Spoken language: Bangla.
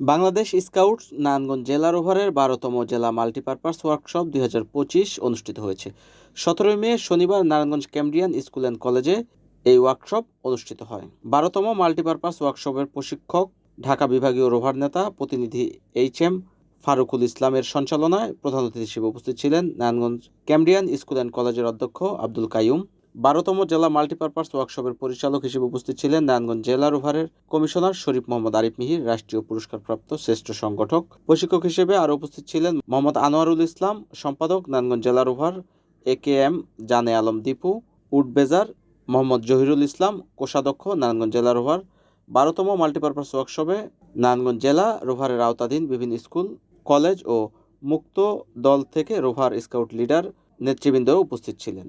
বাংলাদেশ স্কাউটস নারায়ণগঞ্জ জেলা রোভারের বারোতম জেলা মাল্টিপারপাস ওয়ার্কশপ দুই হাজার পঁচিশ অনুষ্ঠিত হয়েছে। সতেরোই মে, শনিবার নারায়ণগঞ্জ ক্যামডিয়ান স্কুল অ্যান্ড কলেজে এই ওয়ার্কশপ অনুষ্ঠিত হয়। বারোতম মাল্টিপারপাস ওয়ার্কশপের প্রশিক্ষক, ঢাকা বিভাগীয় রোভার নেতা প্রতিনিধি এইচ এম ফারুকুল ইসলামের সঞ্চালনায় প্রধান অতিথি হিসেবে উপস্থিত ছিলেন নারায়ণগঞ্জ ক্যামডিয়ান স্কুল অ্যান্ড কলেজের অধ্যক্ষ আব্দুল কাইয়ুম। বারোতম জেলা মাল্টিপারপাস ওয়ার্কশপের পরিচালক হিসেবে উপস্থিত ছিলেন নারায়ণগঞ্জ জেলা রোভারের কমিশনার শরীফ মোহাম্মদ আরিফ মিহির, রাষ্ট্রীয় পুরস্কারপ্রাপ্ত শ্রেষ্ঠ সংগঠক। প্রশিক্ষক হিসেবে আরও উপস্থিত ছিলেন মোহাম্মদ আনোয়ারুল ইসলাম, সম্পাদক নারায়ণগঞ্জ জেলা রোভার এ কে এম, জানে আলম দীপু, উডবেজার, মোহাম্মদ জহিরুল ইসলাম, কোষাধ্যক্ষ নারায়ণগঞ্জ জেলা রোভার বারোতম মাল্টিপারপাস ওয়ার্কশপে নারায়ণগঞ্জ জেলা রোভারের আওতাধীন বিভিন্ন স্কুল, কলেজ ও মুক্ত দল থেকে রোভার স্কাউট লিডার নেতৃবৃন্দ উপস্থিত ছিলেন।